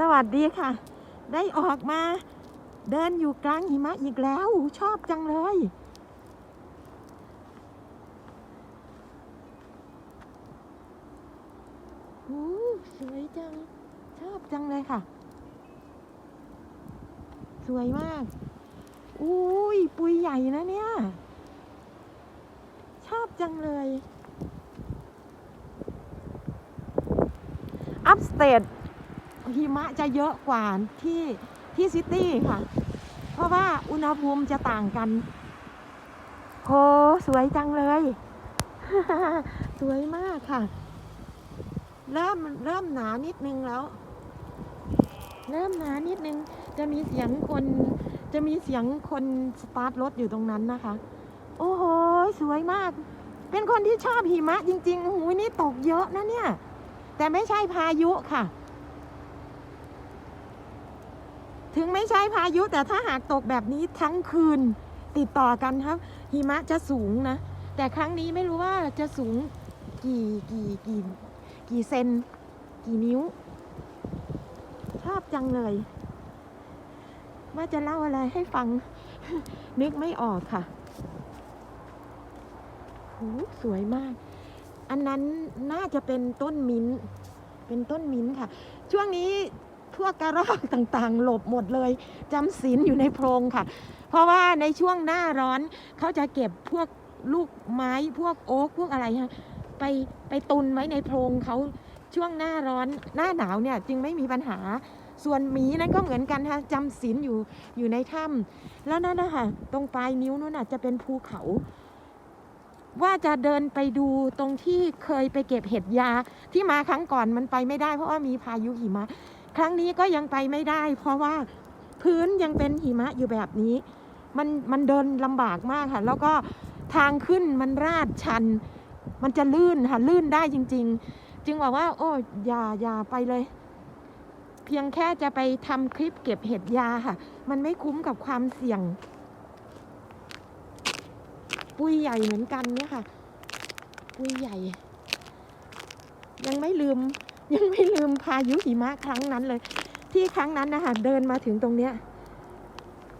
สวัสดีค่ะ ได้ออกมา เดินอยู่กลางหิมะอีกแล้ว ชอบจังเลยโอ้สวยจัง ชอบจังเลยค่ะ สวยมาก อุ้ยปุยใหญ่นะเนี่ย ชอบจังเลย อัพสเตท หิมะจะเยอะกว่าที่ที่ซิตี้ค่ะ เพราะว่าอุณหภูมิจะต่างกันโหสวยจังเลย สวยมากค่ะ เริ่มเริ่มหนานิดนึงแล้ว เริ่มหนานิดนึง จะมีเสียงคน จะมีเสียงคนสตาร์ทรถอยู่ตรงนั้นนะคะ โอ้โห สวยมาก เป็นคนที่ชอบหิมะจริงๆโอ้โหนี่ตกเยอะนะเนี่ย แต่ไม่ใช่พายุค่ะ ถึงไม่ใช่พายุแต่ถ้าหากตกแบบนี้ทั้งคืนติดต่อกันครับ หิมะจะสูงนะ แต่ครั้งนี้ไม่รู้ว่าจะสูงกี่กี่กี่กี่เซนกี่นิ้ว ชอบจังเลย ว่าจะเล่าอะไรให้ฟัง นึกไม่ออกค่ะโหสวยมาก อันนั้นน่าจะเป็นต้นมิ้น เป็นต้นมิ้นค่ะ ช่วงนี้ พวกกระรอกต่างๆ หลบหมดเลยจำศีลอยู่ในโพรงค่ะ เพราะว่าในช่วงหน้าร้อนเขาจะเก็บพวกลูกไม้พวกโอ๊กพวกอะไรฮะไปไปตุนไว้ในโพรงเขาช่วงหน้าร้อนหน้าหนาวเนี่ยจึงไม่มีปัญหาส่วนหมีนั้นก็เหมือนกันค่ะจำศีลอยู่อยู่ในถ้ำแล้วนั่นนะคะตรงปลายนิ้วนั่นน่ะจะเป็นภูเขา ว่าจะเดินไปดูตรงที่เคยไปเก็บเห็ดยาที่มาครั้งก่อนมันไปไม่ได้เพราะว่ามีพายุหิมะ ครั้งนี้ก็ยังไปไม่ได้ เพราะว่าพื้นยังเป็นหิมะอยู่แบบนี้ มันมันเดินลำบากมากค่ะ แล้วก็ทางขึ้นมันราดชัน มันจะลื่นค่ะลื่นได้จริง ๆ จึงบอกว่า โอ้อย่าอย่าไปเลย เพียงแค่จะไปทำคลิปเก็บเห็ดยาค่ะ มันไม่คุ้มกับความเสี่ยง ปุยใหญ่เหมือนกันเนี่ยค่ะ ปุยใหญ่ ยังไม่ลืม ยังไม่ลืมพายุหิมะครั้งนั้นเลย ที่ครั้งนั้นนะคะเดินมาถึงตรงเนี้ย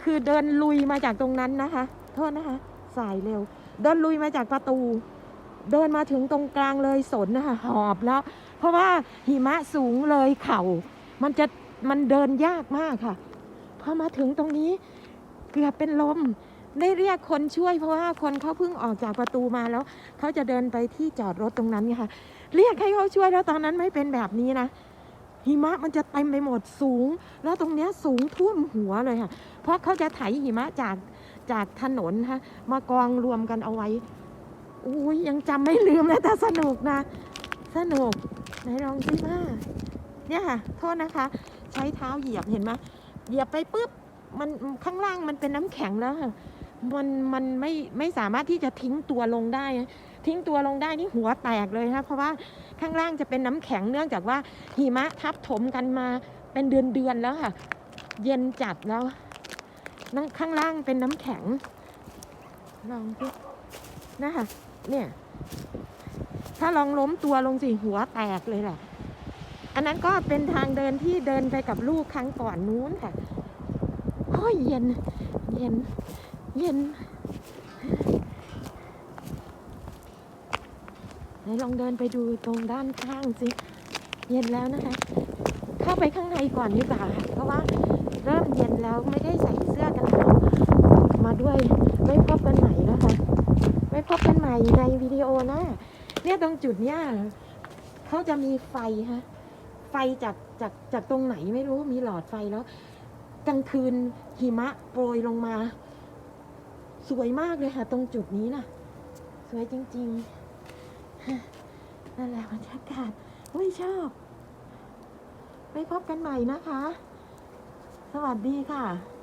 คือเดินลุยมาจากตรงนั้นนะคะ โทษนะคะ สายเร็ว เดินลุยมาจากประตู เดินมาถึงตรงกลางเลยสนนะคะหอบแล้ว เพราะว่าหิมะสูงเลยเข่า มันจะมันเดินยากมากค่ะพอมาถึงตรงนี้เกือบเป็นลม ได้เรียกคนช่วยเพราะว่าคนเขาเพิ่งออกจากประตูมาแล้วเขาจะเดินไปที่จอดรถตรงนั้นค่ะ เรียกให้เขาช่วยแล้วตอนนั้นไม่เป็นแบบนี้นะหิมะมันจะเต็มไปหมดสูง แล้วตรงเนี้ยสูงท่วมหัวเลยค่ะ เพราะเขาจะไถหิมะจากจากถนนฮะมากองรวมกันเอาไว้อุ้ยยังจำไม่ลืมเลยแต่สนุกนะ สนุกไหนลองสิว่าเนี่ยค่ะ โทษนะคะ ใช้เท้าเหยียบเห็นไหมเหยียบไปปุ๊บมันข้างล่างมันเป็นน้ำแข็งแล้วค่ะ มันมันไม่ไม่สามารถที่จะทิ้งตัวลงได้ ทิ้งตัวลงได้นี่หัวแตกเลยนะเพราะว่าข้างล่างจะเป็นน้ำแข็งเนื่องจากว่าหิมะทับถมกันมาเป็นเดือนเดือนๆแล้วค่ะ เย็นจัดแล้วนั่นข้างล่างเป็นน้ำแข็ง ลองสินะคะเนี่ยถ้าลองล้มตัวลงสิหัวแตกเลยแหละ อันนั้นก็เป็นทางเดินที่เดินไปกับลูกครั้งก่อนนู้นค่ะโอ้ยเย็น เย็น เย็นไหนลองเดินไปดูตรงด้านข้างสิ เย็นแล้วนะคะ เข้าไปข้างในก่อนดีกว่าเพราะว่าเริ่มเย็นแล้วไม่ได้ใส่เสื้อกันหนาวมาด้วยไว้พบกันใหม่นะคะไว้พบกันใหม่ในวิดีโอนะเนี่ยตรงจุดเนี้ยเขาจะมีไฟฮะไฟจากจากจากตรงไหนไม่รู้มีหลอดไฟแล้วกลางคืนหิมะโปรยลงมา สวยมากเลยค่ะ ตรงจุดนี้นะสวยจริงๆนั่นแหละบรรยากาศอุ้ยชอบ ไปพบกันใหม่นะคะ สวัสดีค่ะ